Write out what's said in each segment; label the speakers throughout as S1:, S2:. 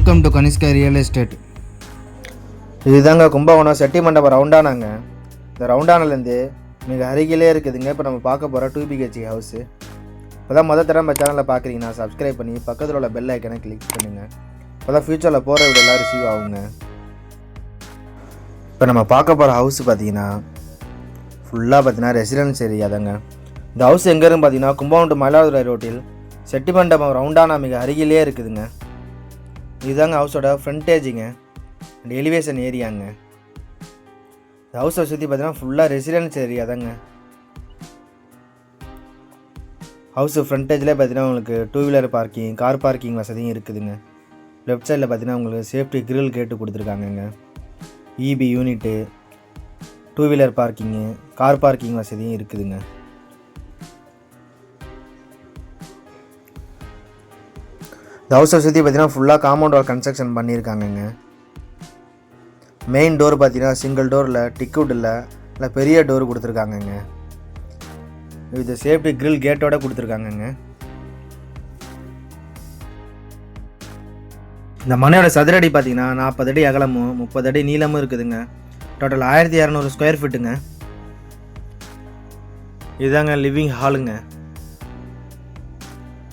S1: Welcome to Kanishka real estate
S2: இதுதாங்க கும்பகோணம் செட்டி மண்டபம் ரவுண்டானாங்க இந்த ரவுண்டானிலேருந்து மிக அருகிலே இருக்குதுங்க. இப்போ நம்ம பார்க்க போகிற டூ பிஹெச்சி ஹவுஸு இப்போ தான் மொதல் தடவை நம்ம சேனலில் பார்க்குறீங்கன்னா சப்ஸ்கிரைப் பண்ணி பக்கத்தில் உள்ள பெல் ஐக்கனை கிளிக் பண்ணுங்கள் இப்போ தான் ஃப்யூச்சரில் போகிற வீடியோலாம் ரிசீவ் ஆகுங்க. இப்போ நம்ம பார்க்க போகிற ஹவுஸ் பார்த்தீங்கன்னா ஃபுல்லாக பார்த்தீங்கன்னா ரெசிடென்ஸ் ஏரியா தாங்க. இந்த ஹவுஸ் எங்கேருந்து பார்த்தீங்கன்னா கும்பகோணம் மயிலாடுதுறை ரோட்டில் செட்டி மண்டபம் ரவுண்டானா மிக அருகிலே இருக்குதுங்க. இதுதாங்க ஹவுஸோட ஃப்ரண்டேஜுங்க அண்ட் எலிவேஷன் ஏரியாங்க. இந்த ஹவுஸை சுற்றி பார்த்தீங்கன்னா ஃபுல்லாக ரெசிடென்ஸ் ஏரியா தாங்க. ஹவுஸ் ஃப்ரண்டேஜில் பார்த்தீங்கன்னா உங்களுக்கு two wheeler parking car parking வசதியும் இருக்குதுங்க. லெஃப்ட் சைடில் பார்த்தீங்கன்னா உங்களுக்கு safety grill gate கொடுத்துருக்காங்கங்க. EB unit two wheeler parking car parking வசதியும் இருக்குதுங்க. இந்த ஹவுஸை சுற்றி பார்த்தீங்கன்னா ஃபுல்லாக காம்பவுண்ட் வால் கன்ஸ்ட்ரக்ஷன் பண்ணியிருக்காங்கங்க. மெயின் டோர் பார்த்தீங்கன்னா சிங்கிள் டோரில் டிக்வுட் இல்லை இல்லை பெரிய டோர் கொடுத்துருக்காங்கங்க. இது சேஃப்டி கிரில் கேட்டோட கொடுத்துருக்காங்கங்க. இந்த மனையோட சதுரடி பார்த்தீங்கன்னா நாற்பது அடி அகலமும் முப்பது அடி நீளமும் இருக்குதுங்க. டோட்டல் ஆயிரத்தி இரநூறு ஸ்கொயர் ஃபீட்டுங்க இதுதாங்க லிவிங் ஹாலுங்க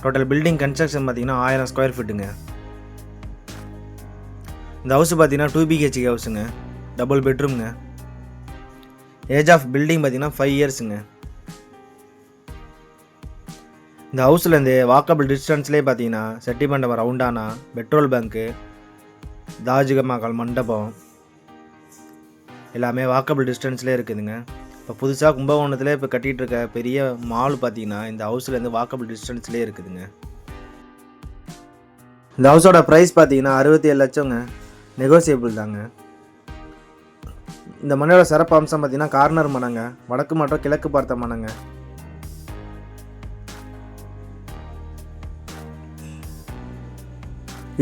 S2: டோட்டல் பில்டிங் கன்ஸ்ட்ரக்ஷன் பார்த்தீங்கன்னா ஆயிரம் ஸ்கொயர் ஃபீட்டுங்க இந்த ஹவுஸ் பார்த்தீங்கன்னா டூ பிஹெச்கே ஹவுஸுங்க டபுள் பெட்ரூம்ங்க ஏஜ் ஆஃப் பில்டிங் பார்த்தீங்கன்னா ஃபைவ் இயர்ஸுங்க இந்த ஹவுஸ்லேருந்து வாக்கபிள் டிஸ்டன்ஸ்லேயே பார்த்தீங்கன்னா செட்டிமண்டபம் ரவுண்டானா பெட்ரோல் பங்க்கு மகால் மண்டபம் எல்லாமே வாக்கபிள் டிஸ்டன்ஸ்லேயே இருக்குதுங்க. இப்போ புதுசாக கும்பகோணத்தில் இப்போ கட்டிகிட்டு இருக்க பெரிய மால் பார்த்தீங்கன்னா இந்த ஹவுஸ்லேருந்து வாக்கபிள் டிஸ்டன்ஸ்லேயே இருக்குதுங்க. இந்த ஹவுஸோட ப்ரைஸ் பார்த்தீங்கன்னா அறுபத்தி ஏழு லட்சங்க. நெகோசியபிள் தாங்க. இந்த மனையோட சிறப்பு அம்சம் பார்த்தீங்கன்னா கார்னர் மனங்க. வடக்கு மற்றும் கிழக்கு பார்த்த மனங்க.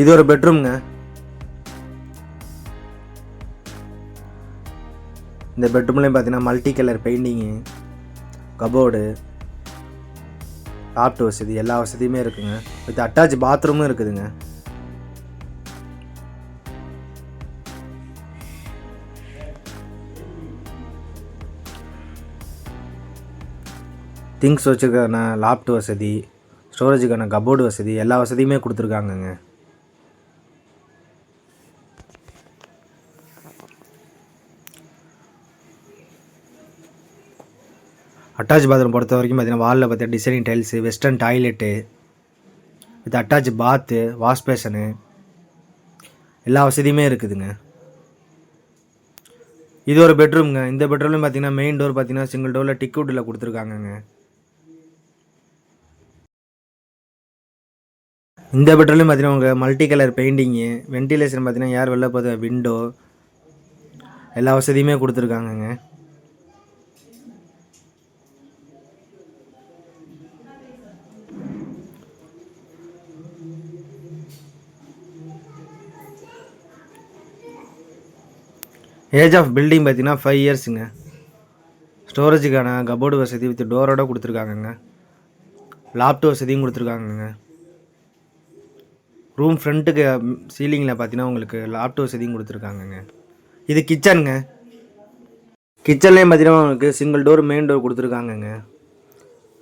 S2: இது ஒரு பெட்ரூம்ங்க இந்த பெட்ரூம்லேயும் பார்த்தீங்கன்னா multi colour painting cupboard loft வசதி எல்லா வசதியுமே இருக்குங்க. வித் அட்டாச் பாத்ரூமும் இருக்குதுங்க. திங்ஸ் வச்சுருக்கான லாப்ட் வசதி ஸ்டோரேஜுக்கான கபோர்டு வசதி எல்லா வசதியுமே கொடுத்துருக்காங்கங்க. அட்டாச் பாத்ரூம் பொறுத்த வரைக்கும் பார்த்தீங்கன்னா வாலில் பார்த்தீங்கன்னா designing tiles western toilet with attach bath wash basin எல்லா வசதியுமே இருக்குதுங்க. இது ஒரு பெட்ரூம்ங்க இந்த பெட்ரூம்லையும் பார்த்தீங்கன்னா மெயின் டோர் பார்த்தீங்கன்னா சிங்கிள் டோரில் டிக்வுட்டில் கொடுத்துருக்காங்கங்க. இந்த பெட்ரூம்லையும் பார்த்தீங்கன்னா உங்கள் மல்டி கலர் பெயிண்டிங்கு வென்டிலேஷன் பார்த்தீங்கன்னா ஏர் வெளில போகுது விண்டோ எல்லா வசதியுமே கொடுத்துருக்காங்கங்க. ஏஜ் ஆஃப் பில்டிங் பார்த்தீங்கன்னா ஃபைவ் இயர்ஸுங்க ஸ்டோரேஜுக்கான கபோர்டு வசதி வித் டோரோட கொடுத்துருக்காங்கங்க. லாப்ட் வசதியும் கொடுத்துருக்காங்கங்க. ரூம் ஃப்ரண்ட்டுக்கு சீலிங்கில் பார்த்தீங்கன்னா உங்களுக்கு லாப்ட் வசதியும் கொடுத்துருக்காங்கங்க. இது கிச்சனுங்க கிச்சன்லேயும் பார்த்தீங்கன்னா உங்களுக்கு சிங்கிள் டோர் மெயின் டோர் கொடுத்துருக்காங்கங்க.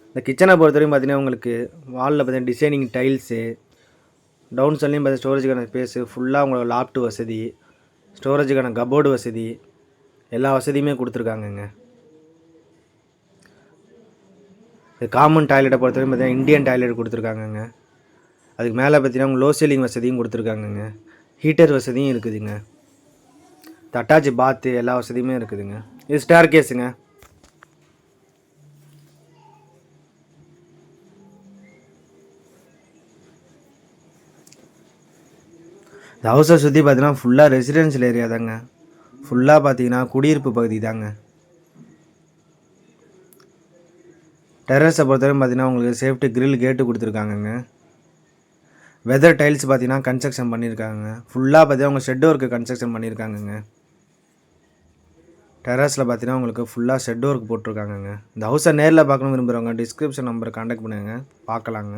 S2: இந்த கிச்சனை பொறுத்தவரையும் பார்த்தீங்கன்னா உங்களுக்கு வாலில் பார்த்தீங்கன்னா டிசைனிங் டைல்ஸு டவுன் சைட்லேயும் பார்த்தீங்கன்னா ஸ்டோரேஜுக்கான ஸ்பேஸு ஃபுல்லாக உங்களுக்கு லாப்ட் வசதி ஸ்டோரேஜுக்கான கபோர்டு வசதி எல்லா வசதியுமே கொடுத்துருக்காங்கங்க. இது காமன் டாய்லெட்டை பொறுத்தவரைக்கும் பார்த்தீங்கன்னா இந்தியன் டாய்லெட் கொடுத்துருக்காங்கங்க. அதுக்கு மேலே பார்த்தீங்கன்னா உங்கள் லோ சீலிங் வசதியும் கொடுத்துருக்காங்கங்க. ஹீட்டர் வசதியும் இருக்குதுங்க. அட்டாச் பாத்து எல்லா வசதியுமே இருக்குதுங்க. இது ஸ்டேர் கேஸுங்க இந்த ஹவுஸை சுற்றி பார்த்தீங்கன்னா ஃபுல்லாக ரெசிடென்ஷியல் ஏரியா தாங்க. ஃபுல்லாக பார்த்தீங்கன்னா குடியிருப்பு பகுதி தாங்க. டெரஸை பொறுத்தவரைக்கும் பார்த்தீங்கன்னா உங்களுக்கு சேஃப்டி கிரில் கேட்டு கொடுத்துருக்காங்கங்க. வெதர் டைல்ஸ் பார்த்தீங்கன்னா கன்ஸ்ட்ரக்ஷன் பண்ணியிருக்காங்க ஃபுல்லாக பார்த்தீங்கன்னா உங்கள் ஷெட் ஒர்க்கு கன்ஸ்ட்ரக்ஷன் பண்ணியிருக்காங்கங்க டெரஸில் பார்த்தீங்கன்னா உங்களுக்கு ஃபுல்லாக ஷெட் ஒர்க் போட்டிருக்காங்கங்க. இந்த ஹவுஸை நேரில் பார்க்கணும் விரும்புகிறவங்க டிஸ்கிரிப்ஷன் நம்பரை காண்டாக்ட் பண்ணுங்க. பார்க்கலாங்க